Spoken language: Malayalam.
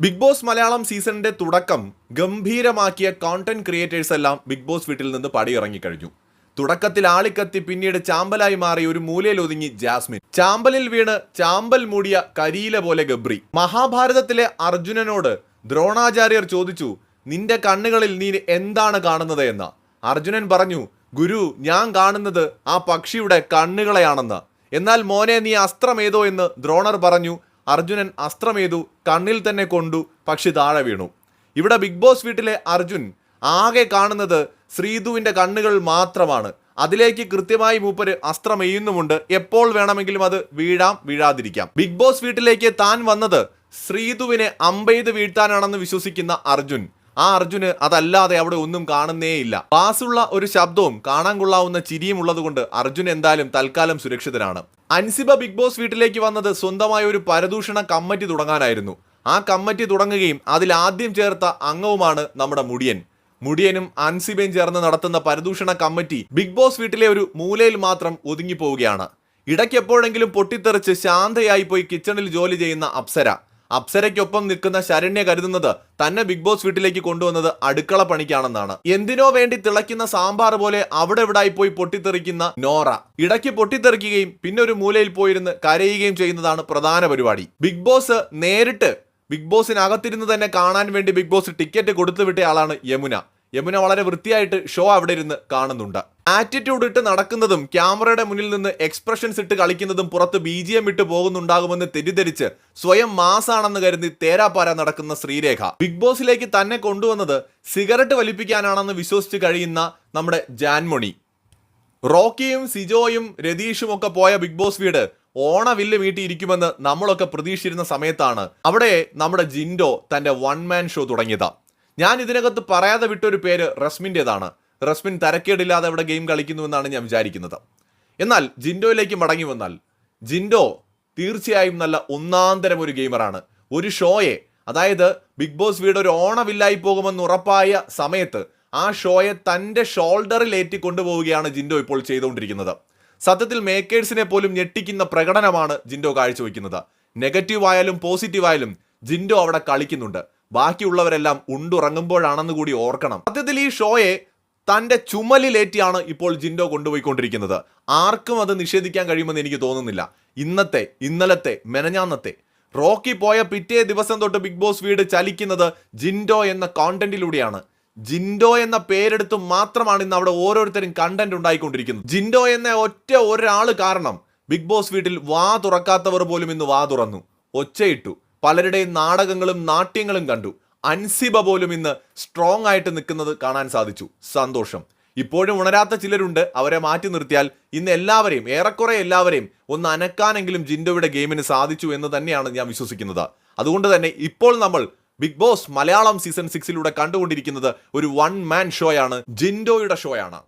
ബിഗ് ബോസ് മലയാളം സീസണിന്റെ തുടക്കം ഗംഭീരമാക്കിയ കോണ്ടന്റ് ക്രിയേറ്റേഴ്സ് എല്ലാം ബിഗ് ബോസ് വീട്ടിൽ നിന്ന് പടിയിറങ്ങിക്കഴിഞ്ഞു തുടക്കത്തിൽ ആളിക്കത്തി പിന്നീട് ചാമ്പലായി മാറി ഒരു മൂലയിൽ ഒതുങ്ങി ജാസ്മിൻ. ചാമ്പലിൽ വീണ് ചാമ്പൽ മൂടിയ കരിയില പോലെ ഗബ്രി. മഹാഭാരതത്തിലെ അർജുനനോട് ദ്രോണാചാര്യർ ചോദിച്ചു നിന്റെ കണ്ണുകളിൽ നീ എന്താണ് കാണുന്നത് എന്ന്? അർജുനൻ പറഞ്ഞു ഗുരു ഞാൻ കാണുന്നത് ആ പക്ഷിയുടെ കണ്ണുകളെയാണെന്ന്. എന്നാൽ മോനെ നീ അസ്ത്രമേതോ എന്ന് ദ്രോണർ പറഞ്ഞു അർജുനൻ അസ്ത്രമേതു കണ്ണിൽ തന്നെ കൊണ്ടു പക്ഷി താഴെ വീണു. ഇവിടെ ബിഗ് ബോസ് വീട്ടിലെ അർജുൻ ആകെ കാണുന്നത് ശ്രീധുവിന്റെ കണ്ണുകൾ മാത്രമാണ്. അതിലേക്ക് കൃത്യമായി മൂപ്പര് അസ്ത്രം എയ്യുന്നുമുണ്ട് എപ്പോൾ വേണമെങ്കിലും അത് വീഴാം വീഴാതിരിക്കാം. ബിഗ് ബോസ് വീട്ടിലേക്ക് താൻ വന്നത് ശ്രീധുവിനെ അമ്പെയ്ത് വീഴ്ത്താനാണെന്ന് വിശ്വസിക്കുന്ന അർജുൻ. ആ അർജുന് അതല്ലാതെ അവിടെ ഒന്നും കാണുന്നേയില്ല പാസുള്ള ഒരു ശബ്ദവും കാണാൻ കൊള്ളാവുന്ന ചിരിയും ഉള്ളതുകൊണ്ട് അർജുൻ എന്തായാലും തൽക്കാലം സുരക്ഷിതനാണ്. അൻസിബ ബിഗ് ബോസ് വീട്ടിലേക്ക് വന്നത് സ്വന്തമായ ഒരു പരദൂഷണ കമ്മിറ്റി തുടങ്ങാനായിരുന്നു. ആ കമ്മിറ്റി തുടങ്ങുകയും അതിൽ ആദ്യം ചേർത്ത അംഗവുമാണ് നമ്മുടെ മുടിയൻ. മുടിയനും അൻസിബയും ചേർന്ന് നടത്തുന്ന പരദൂഷണ കമ്മിറ്റി ബിഗ് ബോസ് വീട്ടിലെ ഒരു മൂലയിൽ മാത്രം ഒതുങ്ങിപ്പോവുകയാണ്. ഇടയ്ക്ക് എപ്പോഴെങ്കിലും പൊട്ടിത്തെറിച്ച് ശാന്തയായി പോയി കിച്ചണിൽ ജോലി ചെയ്യുന്ന അപ്സര. അപ്സരയ്ക്കൊപ്പം നിൽക്കുന്ന ശരണ്യ കരുതുന്നത് തന്നെ ബിഗ് ബോസ് വീട്ടിലേക്ക് കൊണ്ടുവന്നത് അടുക്കള പണിക്കാണെന്നാണ്. എന്തിനോ വേണ്ടി തിളയ്ക്കുന്ന സാമ്പാർ പോലെ അവിടെ ഇവിടായി പോയി പൊട്ടിത്തെറിക്കുന്ന നോറ. ഇടയ്ക്ക് പൊട്ടിത്തെറിക്കുകയും പിന്നെ ഒരു മൂലയിൽ പോയിരുന്ന് കരയുകയും ചെയ്യുന്നതാണ് പ്രധാന പരിപാടി. ബിഗ് ബോസ് നേരിട്ട് ബിഗ് ബോസിനകത്തിരുന്ന് തന്നെ കാണാൻ വേണ്ടി ബിഗ് ബോസ് ടിക്കറ്റ് കൊടുത്തു വിട്ട ആളാണ് യമുന. യമുന വളരെ വൃത്തിയായിട്ട് ഷോ അവിടെ ഇരുന്ന് കാണുന്നുണ്ട്. ആറ്റിറ്റ്യൂഡ് ഇട്ട് നടക്കുന്നതും ക്യാമറയുടെ മുന്നിൽ നിന്ന് എക്സ്പ്രഷൻസ് ഇട്ട് കളിക്കുന്നതും പുറത്ത് ബി ജി എം ഇട്ട് പോകുന്നുണ്ടാകുമെന്ന് തെറ്റിദ്ധരിച്ച് സ്വയം മാസാണെന്ന് കരുതി തേരാപ്പാര നടക്കുന്ന ശ്രീരേഖ. ബിഗ് ബോസിലേക്ക് തന്നെ കൊണ്ടുവന്നത് സിഗരറ്റ് വലിപ്പിക്കാനാണെന്ന് വിശ്വസിച്ച് കഴിയുന്ന നമ്മുടെ ജാൻമണി. റോക്കിയും സിജോയും രതീഷും ഒക്കെ പോയ ബിഗ് ബോസ് വീട് ഓണവില്ല് വീട്ടിയിരിക്കുമെന്ന് നമ്മളൊക്കെ പ്രതീക്ഷിച്ചിരുന്ന സമയത്താണ്. അവിടെ നമ്മുടെ ജിൻഡോ തന്റെ വൺ മാൻ ഷോ തുടങ്ങിയത്. ഞാൻ ഇതിനകത്ത് പറയാതെ വിട്ടൊരു പേര് റസ്മിന്റെതാണ്. റസ്മിൻ തരക്കേടില്ലാതെ അവിടെ ഗെയിം കളിക്കുന്നു എന്നാണ് ഞാൻ വിചാരിക്കുന്നത്. എന്നാൽ ജിൻഡോയിലേക്ക് മടങ്ങി വന്നാൽ ജിൻഡോ തീർച്ചയായും നല്ല ഒന്നാന്തരം ഒരു ഗെയിമറാണ്. ഒരു ഷോയെ അതായത് ബിഗ് ബോസ് വീട് ഒരു ഓണവില്ലായി പോകുമെന്ന് ഉറപ്പായ സമയത്ത് ആ ഷോയെ തന്റെ ഷോൾഡറിൽ ഏറ്റി കൊണ്ടുപോവുകയാണ് ജിൻഡോ ഇപ്പോൾ ചെയ്തുകൊണ്ടിരിക്കുന്നത്. സത്യത്തിൽ മേക്കേഴ്സിനെ പോലും ഞെട്ടിക്കുന്ന പ്രകടനമാണ് ജിൻഡോ കാഴ്ചവെക്കുന്നത്. നെഗറ്റീവ് ആയാലും പോസിറ്റീവ് ആയാലും ജിൻഡോ അവിടെ കളിക്കുന്നുണ്ട്. ബാക്കിയുള്ളവരെല്ലാം ഉണ്ടുറങ്ങുമ്പോഴാണെന്ന് കൂടി ഓർക്കണം. സത്യത്തിൽ ഈ ഷോയെ തന്റെ ചുമലിലേറ്റിയാണ് ഇപ്പോൾ ജിൻഡോ കൊണ്ടുപോയിക്കൊണ്ടിരിക്കുന്നത്. ആർക്കും അത് നിഷേധിക്കാൻ കഴിയുമെന്ന് എനിക്ക് തോന്നുന്നില്ല. ഇന്നത്തെ ഇന്നലത്തെ മെനഞ്ഞാന്നത്തെ. റോക്കി പോയ പിറ്റേ ദിവസം തൊട്ട് ബിഗ് ബോസ് വീട് ചലിക്കുന്നത് ജിൻഡോ എന്ന കോണ്ടന്റിലൂടെയാണ് ജിൻഡോ എന്ന പേരെടുത്ത് മാത്രമാണ് ഇന്ന് അവിടെ ഓരോരുത്തരും കണ്ടന്റ് ഉണ്ടായിക്കൊണ്ടിരിക്കുന്നത്. ജിൻഡോ എന്ന ഒറ്റ ഒരാൾ കാരണം ബിഗ് ബോസ് വീട്ടിൽ വാ തുറക്കാത്തവർ പോലും ഇന്ന് വാ തുറന്നു. ഒച്ചയിട്ടു. പലരുടെയും നാടകങ്ങളും നാട്യങ്ങളും കണ്ടു. അൻസിബ പോലും ഇന്ന് സ്ട്രോങ് ആയിട്ട് നിൽക്കുന്നത് കാണാൻ സാധിച്ചു. സന്തോഷം. ഇപ്പോഴും ഉണരാത്ത ചിലരുണ്ട്. അവരെ മാറ്റി നിർത്തിയാൽ ഇന്ന് എല്ലാവരെയും ഏറെക്കുറെ എല്ലാവരെയും ഒന്ന് അനക്കാനെങ്കിലും ജിൻഡോയുടെ ഗെയിമിന് സാധിച്ചു എന്ന് തന്നെയാണ് ഞാൻ വിശ്വസിക്കുന്നത്. അതുകൊണ്ട് തന്നെ ഇപ്പോൾ നമ്മൾ ബിഗ് ബോസ് മലയാളം സീസൺ സിക്സിലൂടെ കണ്ടുകൊണ്ടിരിക്കുന്നത് ഒരു വൺ മാൻ ഷോയാണ് ജിൻഡോയുടെ ഷോയാണ്